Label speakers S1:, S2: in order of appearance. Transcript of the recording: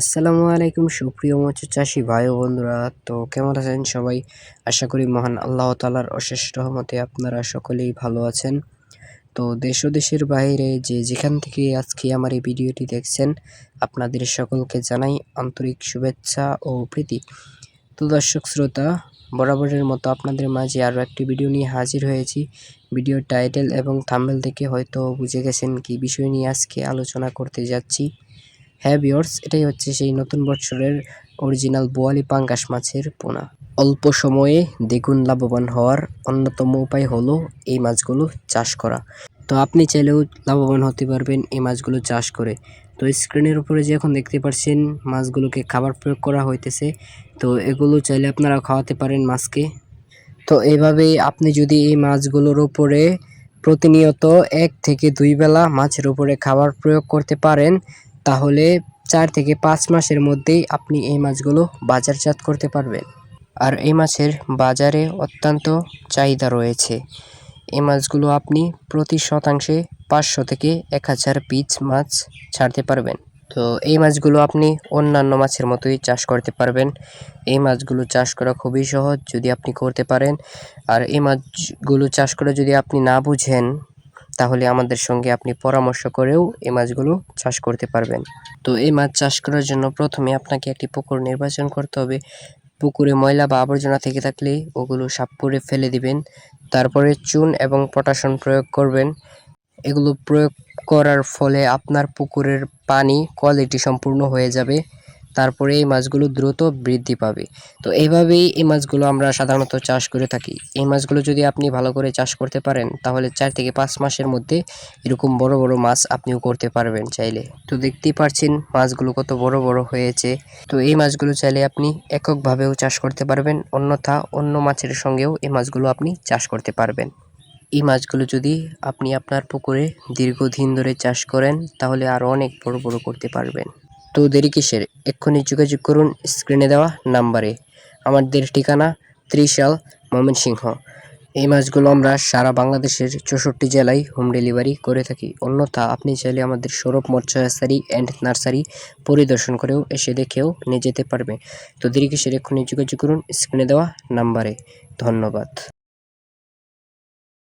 S1: আসসালামু আলাইকুম, সুপ্রিয় মৎস্য চাষি ভাই বন্ধুরা। তো কেমন আছেন সবাই? আশা করি মহান আল্লাহ তালার অশেষ রহমতে আপনারা সকলেই ভালো আছেন। তো দেশ ও দেশের বাইরে যে যেখান থেকে আজকে আমার এই ভিডিওটি দেখছেন, আপনাদের সকলকে জানাই আন্তরিক শুভেচ্ছা ও প্রীতি। তো দর্শক শ্রোতা, বরাবরের মতো আপনাদের মাঝে আরও একটি ভিডিও নিয়ে হাজির হয়েছি। ভিডিওর টাইটেল এবং থাম্বেল থেকে হয়তো বুঝে গেছেন কি বিষয় নিয়ে আজকে আলোচনা করতে যাচ্ছি। হ্যাঁ বিয়র্স এটাই হচ্ছে সেই নতুন বছরের অরিজিনাল বোয়ালি পাঙ্গাস মাছের পোনা। অল্প সময়ে দ্বিগুণ লাভবান হওয়ার অন্যতম উপায় হলো এই মাছগুলো চাষ করা। তো আপনি চাইলেও লাভবান হতে পারবেন এই মাছগুলো চাষ করে। তো স্ক্রিনের উপরে যে এখন দেখতে পাচ্ছেন মাছগুলোকে খাবার প্রয়োগ করা হইতেছে। তো এগুলো চাইলে আপনারা খাওয়াতে পারেন মাছকে। তো এইভাবে আপনি যদি এই মাছগুলোর উপরে প্রতিনিয়ত এক থেকে দুই বেলা মাছের উপরে খাবার প্রয়োগ করতে পারেন তাহলে চার থেকে পাঁচ মাসের মধ্যেই আপনি এই মাছগুলো বাজারজাত করতে পারবেন। আর এই মাছের বাজারে অত্যন্ত চাহিদা রয়েছে। এই মাছগুলো আপনি প্রতি শতাংশে পাঁচশো থেকে এক হাজার পিচ মাছ ছাড়তে পারবেন। তো এই মাছগুলো আপনি অন্যান্য মাছের মতোই চাষ করতে পারবেন। এই মাছগুলো চাষ করা খুবই সহজ যদি আপনি করতে পারেন। আর এই মাছগুলো চাষ করে যদি আপনি না বুঝেন তাহলে আমাদের সঙ্গে আপনি পরামর্শ করেও এই মাছগুলো চাষ করতে পারবেন। তো এই মাছ চাষ করার জন্য প্রথমে আপনাকে একটি পুকুর নির্বাচন করতে হবে। পুকুরে ময়লা বা আবর্জনা থেকে থাকলে ওগুলো সাপ করে ফেলে দিবেন। তারপরে চুন এবং পটাশন প্রয়োগ করবেন। এগুলো প্রয়োগ করার ফলে আপনার পুকুরের পানি কোয়ালিটি সম্পূর্ণ হয়ে যাবে। তারপরে এই মাছগুলো দ্রুত বৃদ্ধি পাবে। তো এইভাবেই এই মাছগুলো আমরা সাধারণত চাষ করে থাকি। এই মাছগুলো যদি আপনি ভালো করে চাষ করতে পারেন, তাহলে চার থেকে পাঁচ মাসের মধ্যে এরকম বড় বড় মাছ আপনিও করতে পারবেন চাইলে। তো দেখতেই পারছেন মাছগুলো কত বড় বড় হয়েছে। তো এই মাছগুলো চাইলে আপনি এককভাবেও চাষ করতে পারবেন, অন্যথা অন্য মাছের সঙ্গেও এই মাছগুলো আপনি চাষ করতে পারবেন। এই মাছগুলো যদি আপনি আপনার পুকুরে দীর্ঘদিন ধরে চাষ করেন, তাহলে আরও অনেক বড় বড় করতে পারবেন। তো দেরি কিসের? এক্ষুনি যোগাযোগ করুন স্ক্রিনে দেওয়া নাম্বারে। আমাদের ঠিকানা ত্রিশাল ময়মনসিংহ। এই মাছগুলো আমরা সারা বাংলাদেশের চৌষট্টি জেলায় হোম ডেলিভারি করে থাকি। অন্যথা আপনি চাইলে আমাদের সৌরভ মৎস্যাসারি অ্যান্ড নার্সারি পরিদর্শন করেও এসে দেখেও নিয়ে যেতে পারবে। তো দেরি কিসের? এক্ষুনি যোগাযোগ করুন স্ক্রিনে দেওয়া নাম্বারে। ধন্যবাদ।